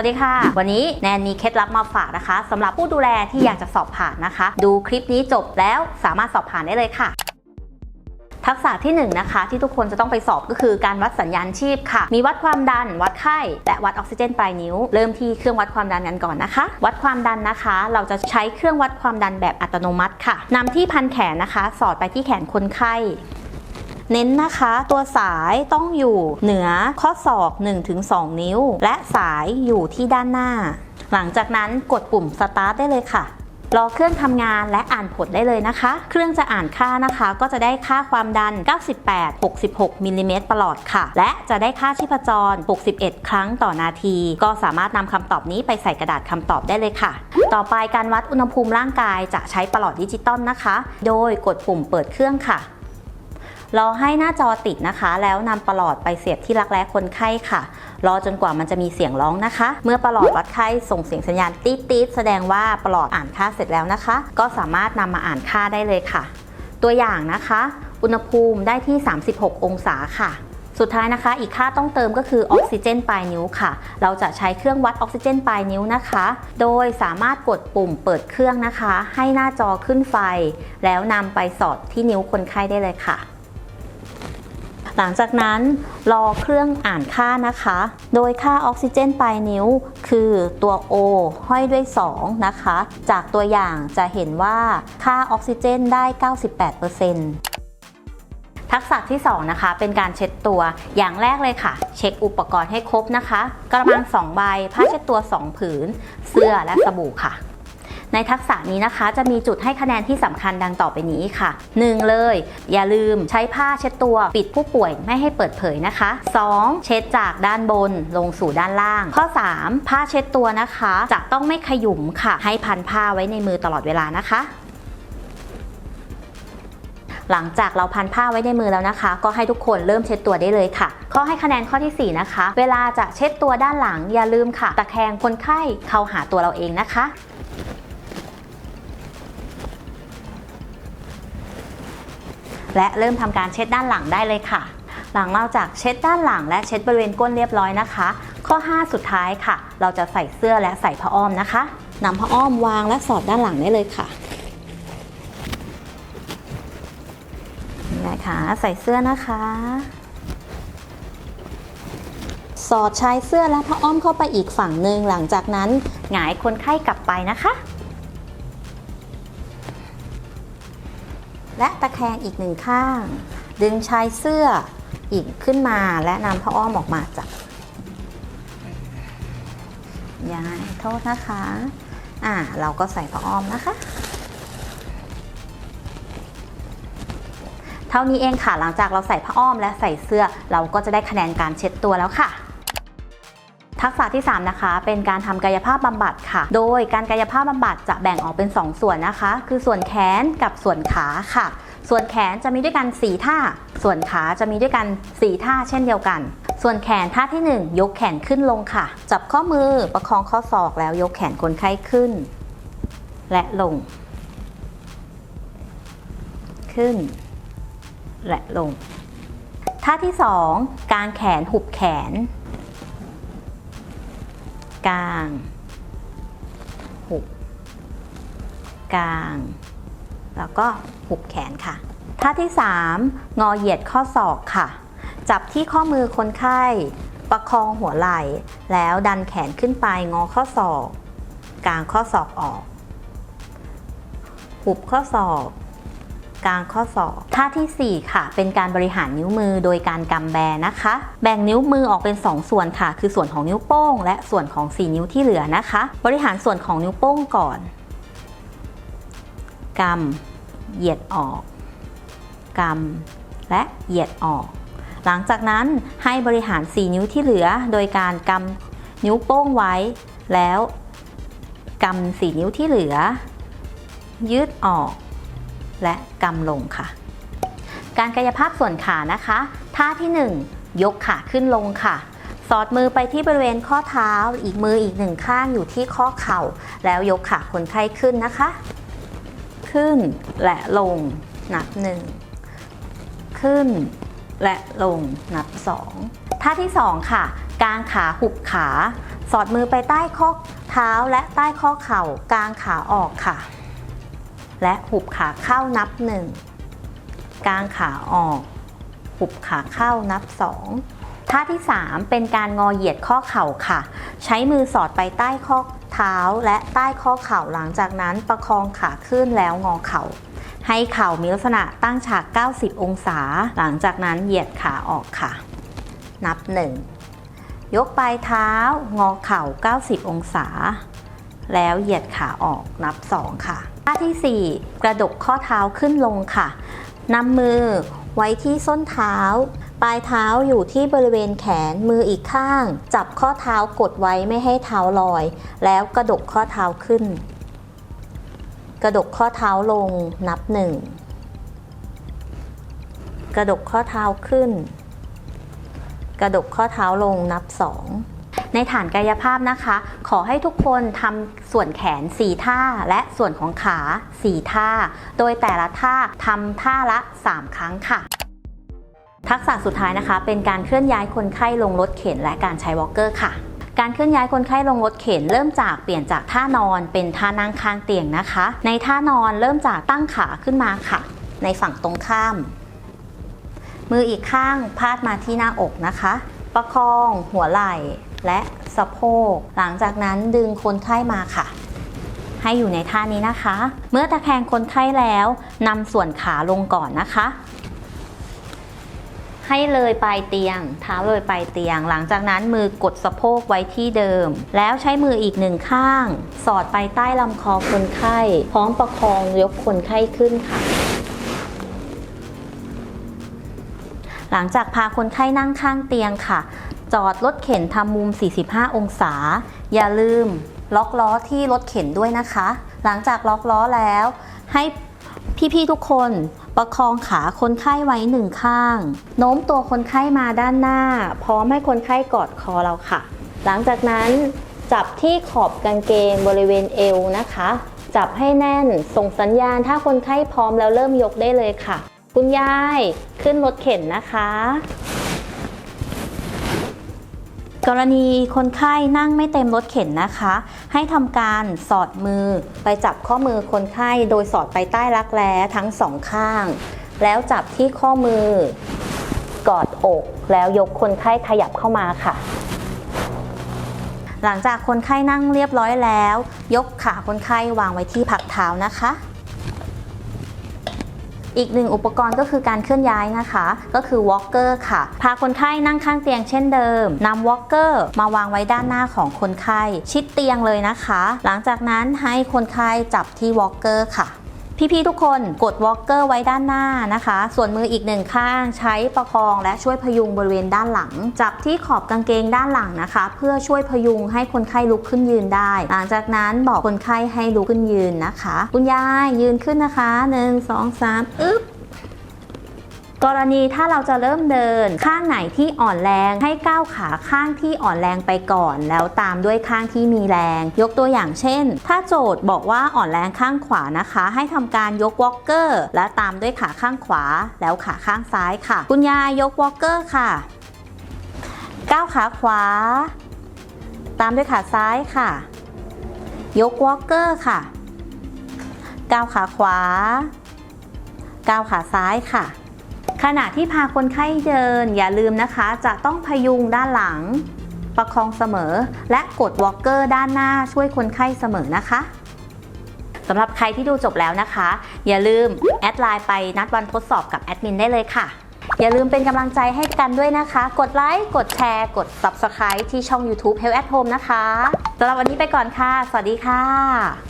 วัสดีค่ะ วันนี้แนนมีเคล็ดลับมาฝากนะคะสำหรับผู้ดูแลที่อยากจะสอบผ่านนะคะ ดูคลิปนี้จบแล้วสามารถสอบผ่านได้เลยค่ะทักษะที่1นงนะคะที่ทุกคนจะต้องไปสอบก็คือการวัดสัญญาณชีพค่ะ มีวัดความดัน วัดไข้ และวัดออกซิเจนปลายนิ้ว เริ่มที่เครื่องวัดความดันกันก่อนนะคะ วัดความดันนะคะ เราจะใช้เครื่องวัดความดันแบบอัตโนมัติค่ะนำที่พันแขนนะคะ สอดไปที่แขนคนไข้ เน้นนะคะ ตัวสายต้องอยู่เหนือข้อศอก 1-2 นิ้ว และสายอยู่ที่ด้านหน้า หลังจากนั้นกดปุ่มสตาร์ทได้เลยค่ะรอเครื่องทำงานและอ่านผลได้เลยนะคะ เครื่องจะอ่านค่านะคะ ก็จะได้ค่าความดัน 98-66มิลลิเมตรประหลอดค่ะ และจะได้ค่าชีพจร 61 ครั้งต่อนาที ก็สามารถนำคำตอบนี้ไปใส่กระดาษคำตอบได้เลยค่ะ ต่อไปการวัดอุณหภูมิร่างกายจะใช้ประหลอดดิจิตอลนะคะ โดยกดปุ่มเปิดเครื่องค่ะ รอให้หน้าจอติดนะคะ แล้วนำประหลอดไปเสียบที่รักแร้คนไข้ค่ะ รอจนกว่ามันจะมีเสียงร้องนะคะ เมื่อประหลอดวัดไข้ส่งเสียงสัญญาณตีดตีดแสดงว่าประหลอดอ่านค่าเสร็จแล้วนะคะ ก็สามารถนำมาอ่านค่าได้เลยค่ะ ตัวอย่างนะคะ อุณหภูมิได้ที่ 36 องศาค่ะสุดท้ายนะคะ อีกค่าต้องเติมก็คือออกซิเจนปลายนิ้วค่ะ เราจะใช้เครื่องวัดออกซิเจนปลายนิ้วนะคะ โดยสามารถกดปุ่มเปิดเครื่องนะคะ ให้หน้าจอขึ้นไฟ แล้วนำไปสอดที่นิ้วคนไข้ได้เลยค่ะ หลังจากนั้นรอเครื่องอ่านค่านะคะ โดยค่าออกซิเจนปลายนิ้ว คือตัว O ห้อยด้วย 2 นะคะ จากตัวอย่างจะเห็นว่าค่าออกซิเจนได้ 98%ทักษะที่ 2 นะคะ เป็นการเช็ดตัว อย่างแรกเลยค่ะ เช็คอุปกรณ์ให้ครบนะคะ กระมัง2ใบ ผ้าเช็ดตัว 2 ผืน เสื้อและสบู่ค่ะ ในทักษะนี้นะคะ จะมีจุดให้คะแนนที่สำคัญดังต่อไปนี้ค่ะ 1. เลย อย่าลืมใช้ผ้าเช็ดตัวปิดผู้ป่วยไม่ให้เปิดเผยนะคะ 2. เช็ดจากด้านบนลงสู่ด้านล่าง ข้อ 3. ผ้าเช็ดตัวนะคะ จะต้องไม่ขยุมค่ะ ให้พันผ้าไว้ในมือตลอดเวลานะคะหลังจากเราพันผ้าไว้ในมือแล้วนะคะ ก็ให้ทุกคนเริ่มเช็ดตัวได้เลยค่ะ ข้อให้คะแนนข้อทีสี่4 นะคะ เวลาจะเช็ดตัวด้านหลังอย่าลืมค่ะ ตะแคงคนไข้เข้าหาตัวเราเองนะคะ และเริ่มทำการเช็ดด้านหลังได้เลยค่ะ หลังเราจากเช็ดด้านหลังและเช็ดบริเวณก้นเรียบร้อยนะคะ ข้อ 5 สุดท้ายค่ะ เราจะใส่เสื้อและใส่ผ้าอ้อมนะคะนำผ้าอ้อมวางและสอดด้านหลังได้เลยค่ะนี่นะคะใส่เสื้อนะคะ สอดชายเสื้อและผ้าอ้อมเข้าไปอีกฝั่งหนึ่งหลังจากนั้นหงายคนไข้กลับไปนะคะ และตะแคงอีกหนึ่งข้าง ดึงชายเสื้ออีกขึ้นมาและนำผ้าอ้อมออกมาจากย้ายโทษนะคะ อ่า เราก็ใส่ผ้าอ้อมนะคะ เท่านี้เองค่ะ หลังจากเราใส่ผ้าอ้อมและใส่เสื้อ เราก็จะได้คะแนนการเช็ดตัวแล้วค่ะ ทักษะที่ 3 นะคะ เป็นการทำกายภาพบำบัดค่ะ โดยการกายภาพบำบัดจะแบ่งออกเป็น 2 ส่วนนะคะ คือส่วนแขนกับส่วนขาค่ะ ส่วนแขนจะมีด้วยกัน 4 ท่า ส่วนขาจะมีด้วยกัน 4 ท่าเช่นเดียวกัน ส่วนแขนท่าที่ 1 ยกแขนขึ้นลงค่ะ จับข้อมือประคองข้อศอกแล้วยกแขนคนไข้ขึ้น และลง ขึ้น และลง ท่าที่ 2 กางแขนหุบแขน กลางหุบกลาง แล้วก็หุบแขนค่ะ ท่าที่ 3 งอเหยียดข้อศอกค่ะ จับที่ข้อมือคนไข้ ประคองหัวไหล่ แล้วดันแขนขึ้นไปงอข้อศอก กลางข้อศอกออก หุบข้อศอก กลางข้อศอกท่าทีสี่ 4 ค่ะ เป็นการบริหารนิ้วมือโดยการกำแบนะคะ แบ่งนิ้วมือออกเป็น 2 ส่วนค่ะ คือส่วนของนิ้วโป้ง และส่วนของ 4 นิ้วที่เหลือนะคะ บริหารส่วนของนิ้วโป้งก่อนกำเหยียดออกกำและเหยียดออก หลังจากนั้นให้บริหาร 4 นิ้วที่เหลือ โดยการกำนิ้วโป้งไว้ แล้วกำ4นิ้วที่เหลือ ยืดออก และกำลงค่ะ การกายภาพส่วนขานะคะ ท่าที่ 1 ยกขาขึ้นลงค่ะ สอดมือไปที่บริเวณข้อเท้า อีกมืออีกหนึ่งข้างอยู่ที่ข้อเข่า แล้วยกขาคนไข้ขึ้นนะคะ ขึ้นและลงนับหนึ่งขึ้นและลงนับสองท่าที่สองค่ะ กางขาหุบขา สอดมือไปใต้ข้อเท้าและใต้ข้อเข่ากางขาออกค่ะ และหุบขาเข้านับหนึ่งกางขาออก หุบขาเข้านับสองท่าที่ 3 เป็นการงอเหยียดข้อเข่าค่ะ ใช้มือสอดไปใต้ข้อเท้าและใต้ข้อเข่าหลังจากนั้นประคองขาขึ้นแล้วงอเข่า ให้เข่ามีลักษณะตั้งฉาก 90 องศา หลังจากนั้นเหยียดขาออกค่ะ นับ 1 ยกปลายเท้างอเข่า 90 องศา แล้วเหยียดขาออกนับ 2 ค่ะ ท่าทีสี่ 4 กระดกข้อเท้าขึ้นลงค่ะนำมือไว้ที่ส้นเท้า ปลายเท้าอยู่ที่บริเวณแขนมืออีกข้าง จับข้อเท้ากดไว้ไม่ให้เท้าลอย แล้วกระดกข้อเท้าขึ้น กระดกข้อเท้าลงนับหนึ่งกระดกข้อเท้าขึ้น กระดกข้อเท้าลงนับสอง ในฐานกายภาพนะคะ ขอให้ทุกคนทำส่วนแขน 4 ท่า และส่วนของขา 4 ท่า โดยแต่ละท่าทำท่าละ 3 ครั้งค่ะทักษะสุดท้ายนะคะ เป็นการเคลื่อนย้ายคนไข้ลงรถเข็นและการใช้วอล์กเกอร์ค่ะ การเคลื่อนย้ายคนไข้ลงรถเข็น เริ่มจากเปลี่ยนจากท่านอนเป็นท่านั่งข้างเตียงนะคะ ในท่านอนเริ่มจากตั้งขาขึ้นมาค่ะ ในฝั่งตรงข้าม มืออีกข้างพาดมาที่หน้าอกนะคะ ประคองหัวไหล่และสะโพก หลังจากนั้นดึงคนไข้มาค่ะ ให้อยู่ในท่านี้นะคะ เมื่อตะแคงคนไข้แล้วนำส่วนขาลงก่อนนะคะ ให้เลยปลายเตียงเท้าเลยปลายเตียง หลังจากนั้นมือกดสะโพกไว้ที่เดิม แล้วใช้มืออีกหนึ่งข้าง สอดไปใต้ลำคอคนไข้ พร้อมประคองยกคนไข้ขึ้นค่ะ หลังจากพาคนไข้นั่งข้างเตียงค่ะ จอดรถเข็นทำมุม 45 องศา อย่าลืมล็อกล้อที่รถเข็นด้วยนะคะ หลังจากล็อกล้อแล้ว ให้พี่ๆทุกคนประคองขาคนไข้ไว้หนึ่งข้าง โน้มตัวคนไข้มาด้านหน้า พร้อมให้คนไข้กอดคอเราค่ะ หลังจากนั้นจับที่ขอบกางเกงบริเวณเอวนะคะ จับให้แน่น ส่งสัญญาณถ้าคนไข้พร้อมแล้วเริ่มยกได้เลยค่ะ คุณยายขึ้นรถเข็นนะคะ กรณีคนไข้นั่งไม่เต็มรถเข็นนะคะ ให้ทำการสอดมือไปจับข้อมือคนไข้โดยสอดไปใต้รักแร้ทั้งสองข้าง แล้วจับที่ข้อมือ กอดอกแล้วยกคนไข้ขยับเข้ามาค่ะหลังจากคนไข้นั่งเรียบร้อยแล้ว ยกขาคนไข้วางไว้ที่พักเท้านะคะ อีกหนึ่งอุปกรณ์ก็คือการเคลื่อนย้ายนะคะ ก็คือวอล์กเกอร์ค่ะ พาคนไข้นั่งข้างเตียงเช่นเดิมนำวอล์กเกอร์มาวางไว้ด้านหน้าของคนไข้ชิดเตียงเลยนะคะ หลังจากนั้นให้คนไข้จับที่วอล์กเกอร์ค่ะ พี่ๆทุกคนกดวอล์กเกอร์ไว้ด้านหน้านะคะ ส่วนมืออีกหนึ่งข้างใช้ประคองและช่วยพยุงบริเวณด้านหลัง จับที่ขอบกางเกงด้านหลังนะคะ เพื่อช่วยพยุงให้คนไข้ลุกขึ้นยืนได้ หลังจากนั้นบอกคนไข้ให้ลุกขึ้นยืนนะคะ คุณยายยืนขึ้นนะคะหนึ่งสองสามอึ๊บ กรณีถ้าเราจะเริ่มเดิน ข้างไหนที่อ่อนแรงให้ก้าวขาข้างที่อ่อนแรงไปก่อน แล้วตามด้วยข้างที่มีแรง ยกตัวอย่างเช่น ถ้าโจทย์บอกว่าอ่อนแรงข้างขวานะคะ ให้ทำการยกวอล์กเกอร์และตามด้วยขาข้างขวา แล้วขาข้างซ้ายค่ะ คุณยายยกวอล์กเกอร์ค่ะก้าวขาขวา ตามด้วยขาซ้ายค่ะ ยกวอล์กเกอร์ค่ะก้าวขาขวาก้าวขาซ้ายค่ะ ขณะที่พาคนไข้เดินอย่าลืมนะคะ จะต้องพยุงด้านหลัง ประคองเสมอ และกดวอล์กเกอร์ด้านหน้าช่วยคนไข้เสมอนะคะสำหรับใครที่ดูจบแล้วนะคะ อย่าลืมแอดไลน์ไปนัดวันทดสอบกับแอดมินได้เลยค่ะ อย่าลืมเป็นกำลังใจให้กันด้วยนะคะ กดไลค์ กดแชร์ กด Subscribe ที่ช่อง YouTube Health at Home นะคะสำหรับวันนี้ไปก่อนค่ะ สวัสดีค่ะ